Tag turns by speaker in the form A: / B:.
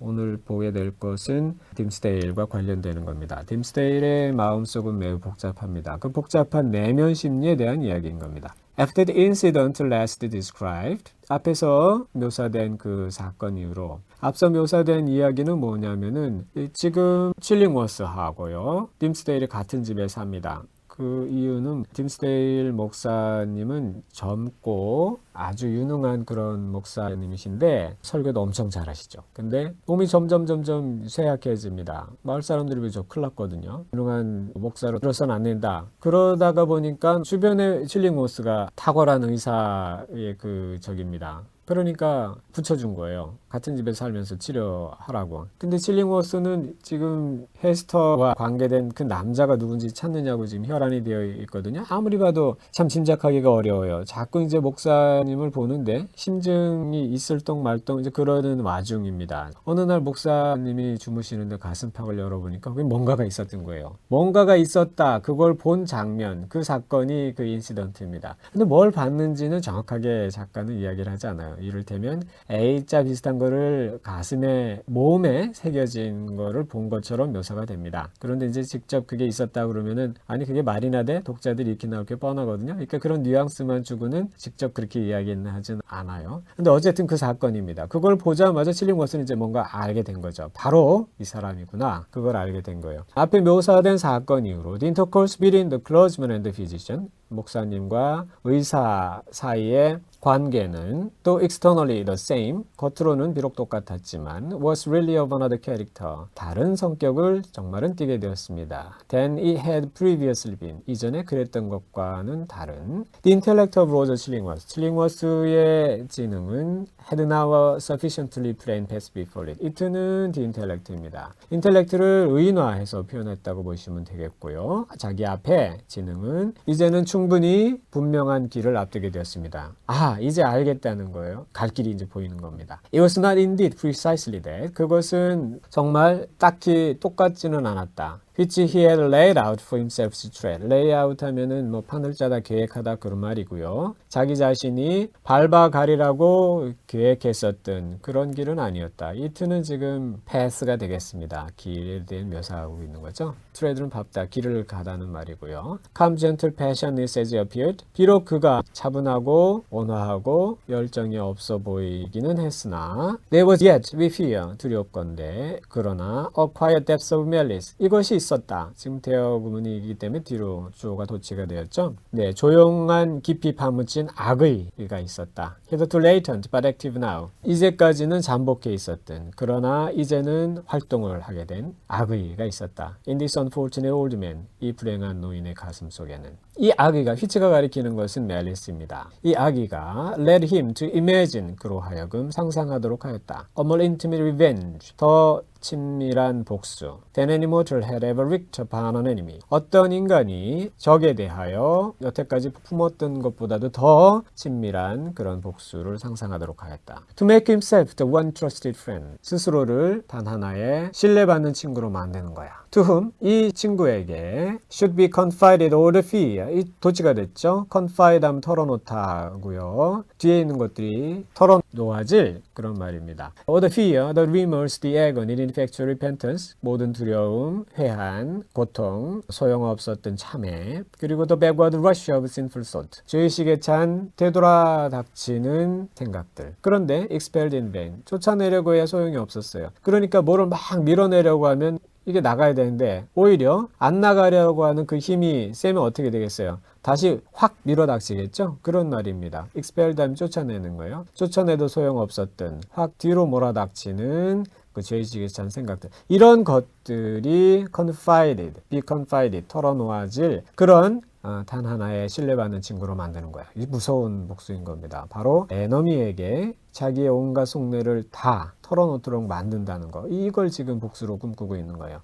A: 오늘 보게 될 것은 딤스데일과 관련되는 겁니다. 딤스데일의 마음속은 매우 복잡합니다. 그 복잡한 내면 심리에 대한 이야기인 겁니다. After the incident last described, 앞에서 묘사된 그 사건 이후로 앞서 묘사된 이야기는 뭐냐면은 이 지금 칠링워스하고요, 딤스데일이 같은 집에 삽니다. 그 이유는 딤스데일 목사님은 젊고 아주 유능한 그런 목사님이신데 설교도 엄청 잘하시죠. 근데 몸이 점점 점점 쇠약해집니다. 마을 사람들이 저 큰일 났거든요. 유능한 목사로 들어서는 안 된다. 그러다가 보니까 주변에 칠링워스가 탁월한 의사의 그 적입니다. 그러니까 붙여준 거예요. 같은 집에 살면서 치료하라고. 근데 칠링워스는 지금 헤스터와 관계된 그 남자가 누군지 찾느냐고 지금 혈안이 되어 있거든요. 아무리 봐도 참 짐작하기가 어려워요. 자꾸 이제 목사님을 보는데 심증이 있을 똥 말똥 이제 그러는 와중입니다. 어느 날 목사님이 주무시는데 가슴팍을 열어보니까 뭔가가 있었던 거예요. 뭔가가 있었다. 그걸 본 장면, 그 사건이 그 인시던트입니다. 근데 뭘 봤는지는 정확하게 작가는 이야기를 하지 않아요. 이를테면 A자 비슷한 거를 가슴에 몸에 새겨진 거를 본 것처럼 묘사가 됩니다. 그런데 이제 직접 그게 있었다 그러면은 아니 그게 말이나 돼 독자들이 이렇게 나올 게 뻔하거든요. 그러니까 그런 뉘앙스만 주고는 직접 그렇게 이야기는 하진 않아요. 근데 어쨌든 그 사건입니다. 그걸 보자마자 칠링 워스는 이제 뭔가 알게 된 거죠. 바로 이 사람이구나. 그걸 알게 된 거예요. 앞에 묘사된 사건 이후로 the intercourse between the clergyman and the physician 목사님과 의사 사이의 관계는 또 externally the same 겉으로는 비록 똑같았지만 was really of another character 다른 성격을 정말은 띠게 되었습니다. than it had previously been 이전에 그랬던 것과는 다른 the intellect of Roger Chillingworth 칠링워스의 지능은 had now sufficiently plain passed before it 이트는 the intellect입니다. 인텔렉트를 의인화해서 표현했다고 보시면 되겠고요. 자기 앞에 지능은 이제는 충분히 분명한 길을 앞두게 되었습니다. 아, 이제 알겠다는 거예요. 갈 길이 이제 보이는 겁니다. It was not indeed precisely that. 그것은 정말 딱히 똑같지는 않았다. Which he had laid out for himself to tread. lay out 하면은 뭐 판을 짜다 계획하다 그런 말이고요. 자기 자신이 밟아 가리라고 계획했었던 그런 길은 아니었다. 이트는 지금 path가 되겠습니다. 길에 대한 묘사하고 있는 거죠. tread는 밟다, 길을 가다는 말이고요. calm, gentle, passionless as he appeared. 비록 그가 차분하고 온화하고 열정이 없어 보이기는 했으나 there was yet we fear 두렵건대 그러나 a quiet depth of malice 이것이 있었다. 지금 대어 구문이기 때문에 뒤로 주어가 도치가 되었죠. 네, 조용한 깊이 파묻힌 악의가 있었다. hitherto latent but active now. 이제까지는 잠복해 있었던 그러나 이제는 활동을 하게 된 악의가 있었다. In this unfortunate old man. 이 불행한 노인의 가슴 속에는 이 악의가 휘치가 가리키는 것은 멜리스입니다. 이 악의가 led him to imagine 그로 하여금 상상하도록 하였다. A more intimate revenge. 더 친밀한 복수. Than any mortal had ever wreaked upon an enemy. 어떤 인간이 적에 대하여 여태까지 품었던 것보다도 더 친밀한 그런 복수를 상상하도록 하였다. To make himself the one trusted friend. 스스로를 단 하나의 신뢰받는 친구로 만드는 거야. To whom? 이 친구에게 should be confided all the fear. 이 도치가 됐죠. confide 하면 털어놓다고요. 뒤에 있는 것들이 털어놓아질 그런 말입니다. All the fear, the remorse, the agony, the ineffectual repentance. 모든 두려움, 회한, 고통, 소용없었던 참회. 그리고 the backward rush of sinful thought. 죄의식에 찬 되돌아 닥치는 생각들. 그런데 expelled in vain. 쫓아내려고 해야 소용이 없었어요. 그러니까 뭐를 막 밀어내려고 하면 이게 나가야 되는데 오히려 안 나가려고 하는 그 힘이 세면 어떻게 되겠어요? 다시 확 밀어닥치겠죠? 그런 말입니다. expelled 하면 쫓아내는 거예요. 쫓아내도 소용없었던 확 뒤로 몰아닥치는 그 죄의식에 찬 생각들 이런 것들이 confided, be confided 털어놓아질 그런 어, 단 하나의 신뢰받는 친구로 만드는 거야. 이 무서운 복수인 겁니다. 바로 에너미에게 자기의 온갖 속내를 다 털어놓도록 만든다는 거. 이걸 지금 복수로 꿈꾸고 있는 거예요.